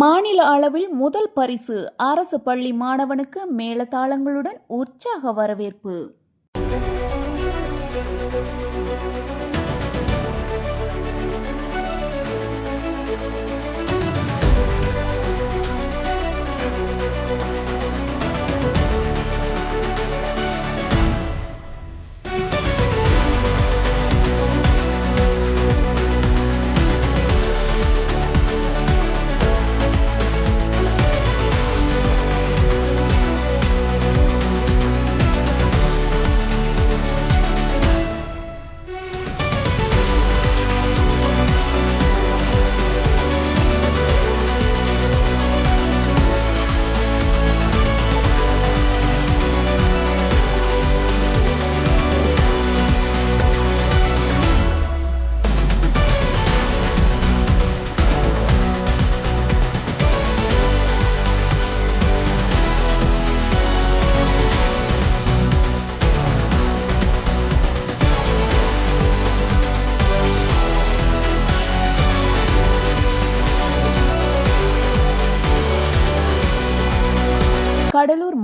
மாநில அளவில் முதல் பரிசு அரசு பள்ளி மாணவனுக்கு மேலதாளங்களுடன் உற்சாக வரவேற்பு.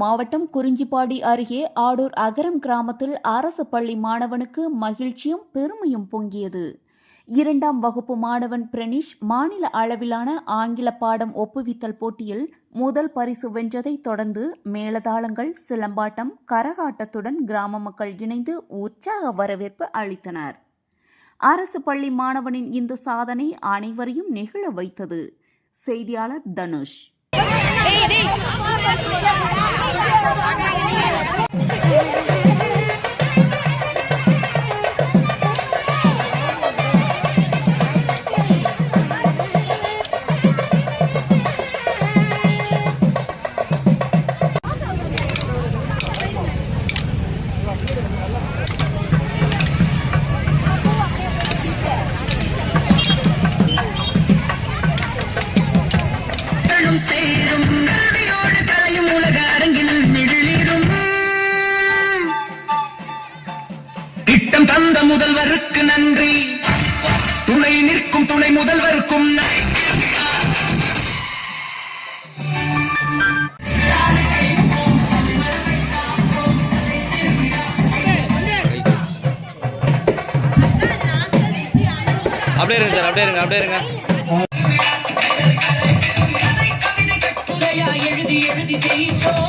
மாவட்டம் குறிஞ்சிப்பாடி அருகே ஆடூர் அகரம் கிராமத்தில் அரசு பள்ளி மாணவனுக்கு மகிழ்ச்சியும் பெருமையும் பொங்கியது இரண்டாம் வகுப்பு மாணவன் பிரணீஷ் மாநில அளவிலான ஆங்கில பாடம் ஒப்புவித்தல் போட்டியில் முதல் பரிசு வென்றதை தொடர்ந்து மேளதாளங்கள் சிலம்பாட்டம் கரகாட்டத்துடன் கிராம மக்கள் இணைந்து உற்சாக வரவேற்பு அளித்தனர் அரசு பள்ளி மாணவனின் இந்த சாதனை அனைவரையும் நெகிழ வைத்தது செய்தியாளர் தனுஷ் முதல்வருக்கு நன்றி. துணை நிற்கும் துணை முதல்வருக்கும் நன்றி. அப்படியே இருங்க சார் அப்படியே இருங்க அப்படியே இருங்க. எழுதி எழுதி ஜெயிச்சோம்.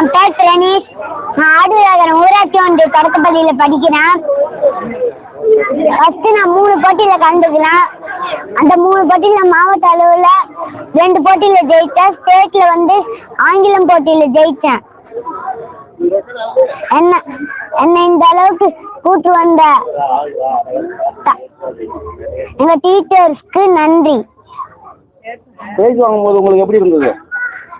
நான் பேர் பிரணீஷ் நான் ஆடுநகரம் ஊராட்சி ஒன்றிய தொடக்கப்பள்ளியில் படிக்கிறேன். ஃபஸ்ட்டு நான் மூணு போட்டியில் கலந்துக்கிறேன் அந்த மூணு போட்டியில் மாவட்ட அளவில் ரெண்டு போட்டியில் ஜெயித்தேன். ஸ்டேட்டில் வந்து ஆங்கிலம் போட்டியில் ஜெயித்தேன். என்ன என்னை இந்த அளவுக்கு கூட்டு வந்த எங்கள் எங்க டீச்சர்ஸ்க்கு நன்றி. பிரைஸ் வாங்கும்போது உங்களுக்கு எப்படி இருந்தது?